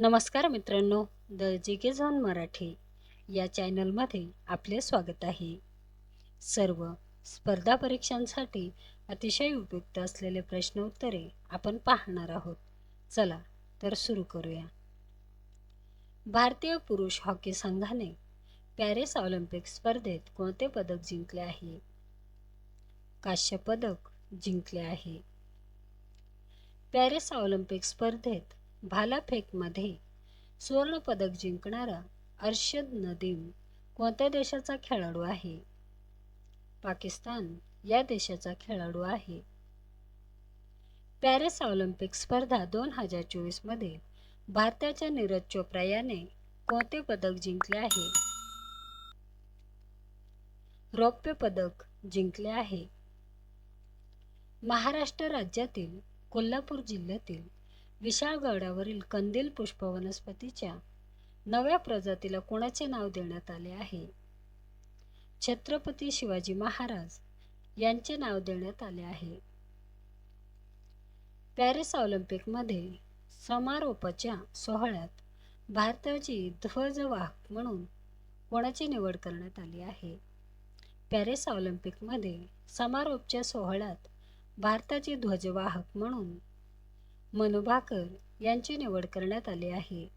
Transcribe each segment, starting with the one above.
नमस्कार मित्रांनो the G K zone Marathi या चॅनलमध्ये आपले स्वागत आहे. सर्व स्पर्धा परीक्षांसाठी अतिशय उपयुक्त असलेले प्रश्न उत्तरे आपण पाहणार आहोत. चला तर सुरू करूया. भारतीय पुरुष हॉकी संघाने पॅरिस ऑलिम्पिक स्पर्धेत कोणते पदक जिंकले आहे? कांस्य पदक जिंकले आहे. पॅरिस ऑलिम्पिक स्पर्धेत भालाफेकमध्ये सुवर्णपदक जिंकणारा अर्शद नदीम कोणत्या देशाचा खेळाडू आहे? पाकिस्तान या देशाचा खेळाडू आहे. पॅरिस ऑलिम्पिक स्पर्धा दोन हजार चोवीसमध्ये भारताच्या नीरज चोप्रा याने कोणते पदक जिंकले आहे? रौप्य पदक जिंकले आहे. महाराष्ट्र राज्यातील कोल्हापूर जिल्ह्यातील विशाळगडावरील कंदील पुष्प वनस्पतीच्या नव्या प्रजातीला कोणाचे नाव देण्यात आले आहे? छत्रपती शिवाजी महाराज यांचे नाव देण्यात आले आहे. पॅरिस ऑलिम्पिकमध्ये समारोपाच्या सोहळ्यात भारताची ध्वजवाहक म्हणून कोणाची निवड करण्यात आली आहे? पॅरिस ऑलिम्पिकमध्ये समारोपच्या सोहळ्यात भारताची ध्वजवाहक म्हणून मनुभाकर यांची निवड करण्यात आली आहे.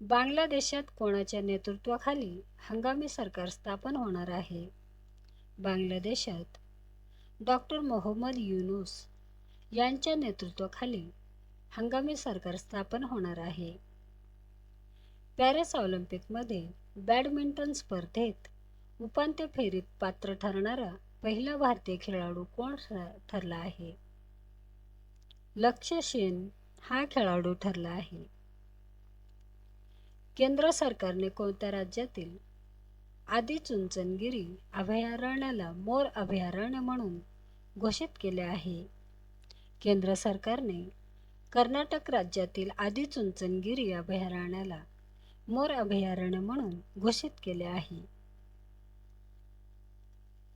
बांगलादेशात कोणाच्या नेतृत्वाखाली हंगामी सरकार स्थापन होणार आहे? बांगलादेशात डॉक्टर मोहम्मद युनुस यांच्या नेतृत्वाखाली हंगामी सरकार स्थापन होणार आहे. पॅरिस ऑलिम्पिकमध्ये बॅडमिंटन स्पर्धेत उपांत्य फेरीत पात्र ठरणारा पहिला भारतीय खेळाडू कोण ठरला आहे? लक्ष्य सेन हा खेळाडू ठरला आहे. केंद्र सरकारने कोणत्या राज्यातील आदी चुंचनगिरी अभयारण्याला मोर अभयारण्य म्हणून घोषित केले आहे? केंद्र सरकारने कर्नाटक राज्यातील आदी चुंचनगिरी अभयारण्याला मोर अभयारण्य म्हणून घोषित केले आहे.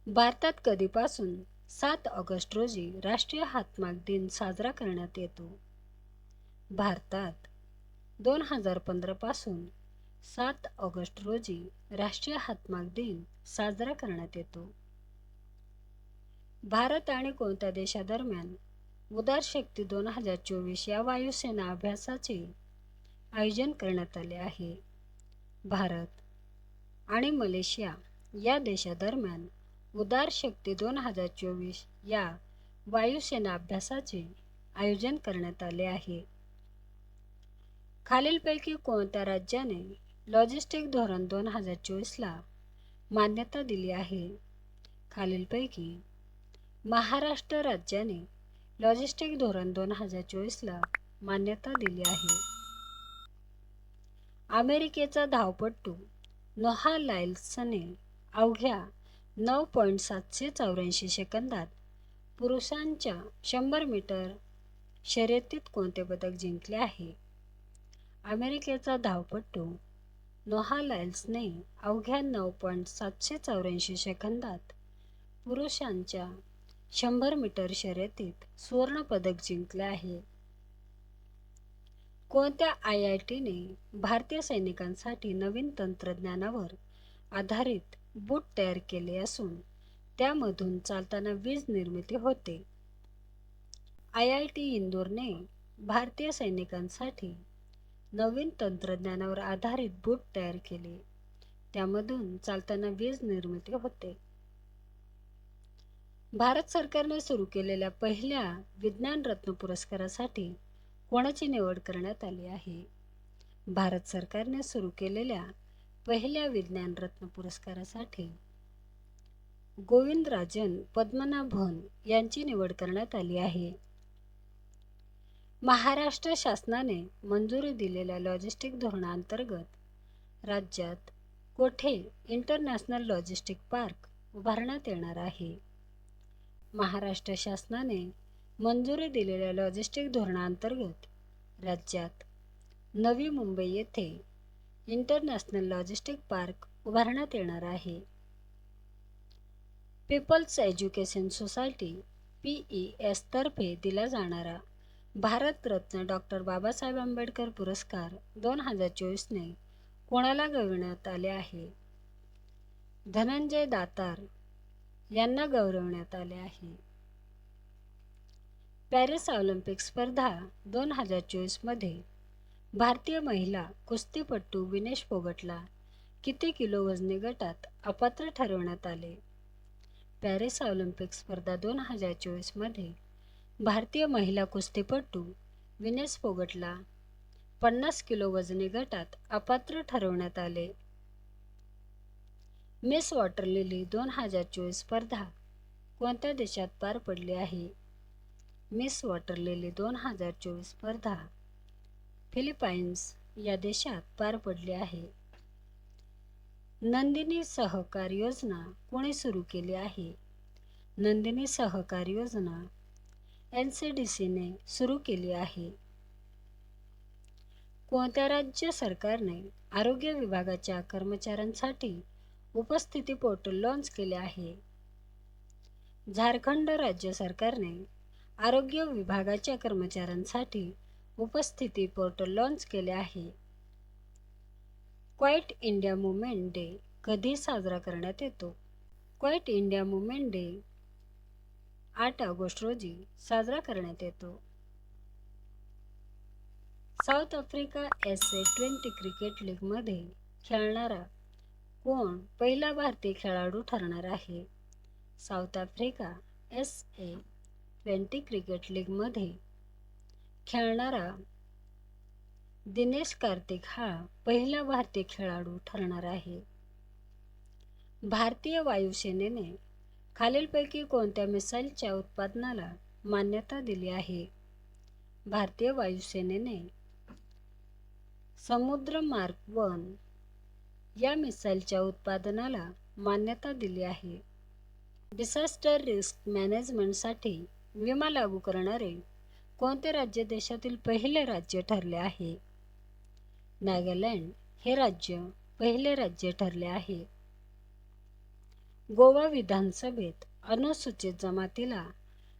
भारतात कधीपासून सात ऑगस्ट रोजी राष्ट्रीय हातमाग दिन साजरा करण्यात येतो. भारतात दोन हजार पंधरापासून सात ऑगस्ट रोजी राष्ट्रीय हातमाग दिन साजरा करण्यात येतो. भारत आणि कोणत्या देशादरम्यान उदार शक्ती दोन हजार चोवीस या वायुसेना अभ्यासाचे आयोजन करण्यात आले आहे? भारत आणि मलेशिया या देशादरम्यान उदार शक्ती दोन हजार चोवीस या वायुसेना अभ्यासाचे आयोजन करण्यात आले आहे. खालीलपैकी कोणत्या राज्याने लॉजिस्टिक धोरण दोन हजार चोवीसला मान्यता दिली आहे? खालीलपैकी महाराष्ट्र राज्याने लॉजिस्टिक धोरण दोन हजार चोवीसला मान्यता दिली आहे. अमेरिकेचा धावपट्टू नोहा लायल्सने अवघ्या नऊ पॉईंट सातशे चौऱ्याऐंशी सेकंदात पुरुषांच्या शंभर मीटर शर्यतीत कोणते पदक जिंकले आहे? अमेरिकेचा धावपट्टू नोहा लायल्सने अवघ्या नऊ पॉईंट सातशे चौऱ्याऐंशी सेकंदात पुरुषांच्या शंभर मीटर शर्यतीत सुवर्णपदक जिंकले आहे. कोणत्या आय आय टीने भारतीय सैनिकांसाठी नवीन तंत्रज्ञानावर आधारित बूट तयार केले असून त्यामधून चालताना वीज निर्मिती होते. आय आय टी इंदोरने भारतीय सैनिकांसाठी नवीन तंत्रज्ञानावर आधारित बूट तयार केले. त्यामधून चालताना वीज निर्मिती होते. भारत सरकारने सुरू केलेल्या पहिल्या विज्ञान रत्न पुरस्कारासाठी कोणाची निवड करण्यात आली आहे? भारत सरकारने सुरू केलेल्या पहिल्या विज्ञानरत्न पुरस्कारासाठी गोविंदराजन पद्मनाभन यांची निवड करण्यात आली आहे. महाराष्ट्र शासनाने मंजुरी दिलेल्या लॉजिस्टिक धोरणांतर्गत राज्यात कोठे इंटरनॅशनल लॉजिस्टिक पार्क उभारण्यात येणार आहे? महाराष्ट्र शासनाने मंजुरी दिलेल्या लॉजिस्टिक धोरणांतर्गत राज्यात नवी मुंबई येथे इंटरनॅशनल लॉजिस्टिक पार्क उभारण्यात येणार आहे. People's Education Society P E एसतर्फे दिला जाणारा भारतरत्न डॉक्टर बाबासाहेब आंबेडकर पुरस्कार दोन हजार चोवीसने कोणाला गवण्यात आले आहे? धनंजय दातार यांना गौरवण्यात आले आहे. पॅरिस ऑलिम्पिक स्पर्धा दोन हजार चोवीसमध्ये भारतीय महिला कुस्तीपटू विनेश फोगटला किती किलो वजनी गटात अपात्र ठरवण्यात आले? पॅरिस ऑलिम्पिक स्पर्धा दोन हजार चोवीसमध्ये भारतीय महिला कुस्तीपटू विनेश फोगटला पन्नास किलो वजनी गटात अपात्र ठरवण्यात आले. मिस वॉटर लिली दोन हजार चोवीस स्पर्धा कोणत्या देशात पार पडली आहे? मिस वॉटर लिली दोन हजार चोवीस स्पर्धा फिलिपाईन्स या देशात पार पडली आहे. नंदिनी सहकार योजना कोणी सुरू केली आहे? नंदिनी सहकार योजना एन सी डी सीने सुरू केली आहे. कोणत्या राज्य सरकारने आरोग्य विभागाच्या कर्मचाऱ्यांसाठी उपस्थिती पोर्टल लॉन्च केले आहे? झारखंड राज्य सरकारने आरोग्य विभागाच्या कर्मचाऱ्यांसाठी उपस्थिती पोर्टल लॉन्च केले आहे. क्वाईट इंडिया मुवमेंट डे कधी साजरा करण्यात येतो? क्वाईट इंडिया मुवमेंट डे आठ ऑगस्ट रोजी साजरा करण्यात येतो. South Africa S A twenty cricket लीगमध्ये खेळणारा कोण पहिला भारतीय खेळाडू ठरणार आहे? South Africa S A twenty cricket लीगमध्ये खेळणारा दिनेश कार्तिक हा पहिला भारतीय खेळाडू ठरणार आहे. भारतीय वायुसेनेने खालीलपैकी कोणत्या मिसाईलच्या उत्पादनाला मान्यता दिली आहे? भारतीय वायुसेनेने समुद्र मार्क वन या मिसाईलच्या उत्पादनाला मान्यता दिली आहे. डिसास्टर रिस्क मॅनेजमेंटसाठी विमा लागू करणारे कोणते राज्य देशातील पहिले राज्य ठरले आहे? नागालँड हे राज्य पहिले राज्य ठरले आहे. गोवा विधानसभेत अनुसूचित जमातीला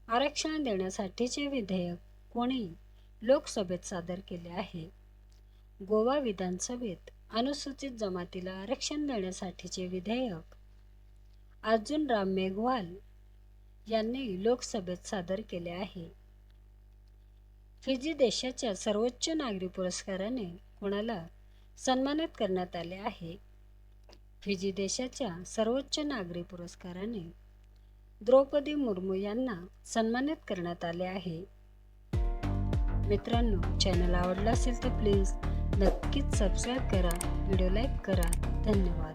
आरक्षण देण्यासाठीचे विधेयक कोणी लोकसभेत सादर केले आहे? गोवा विधानसभेत अनुसूचित जमातीला आरक्षण देण्यासाठीचे विधेयक अर्जुन राम मेघवाल यांनी लोकसभेत सादर केले आहे. फिजी देशाच्या सर्वोच्च नागरी पुरस्काराने कोणाला सन्मानित करण्यात आले आहे फिजी देशाच्या सर्वोच्च नागरी पुरस्काराने द्रौपदी मुर्मू यांना सन्मानित करण्यात आले आहे. मित्रांनो चॅनल आवडला असेल तर प्लीज नक्कीच सबस्क्राईब करा व्हिडिओ लाईक करा. धन्यवाद.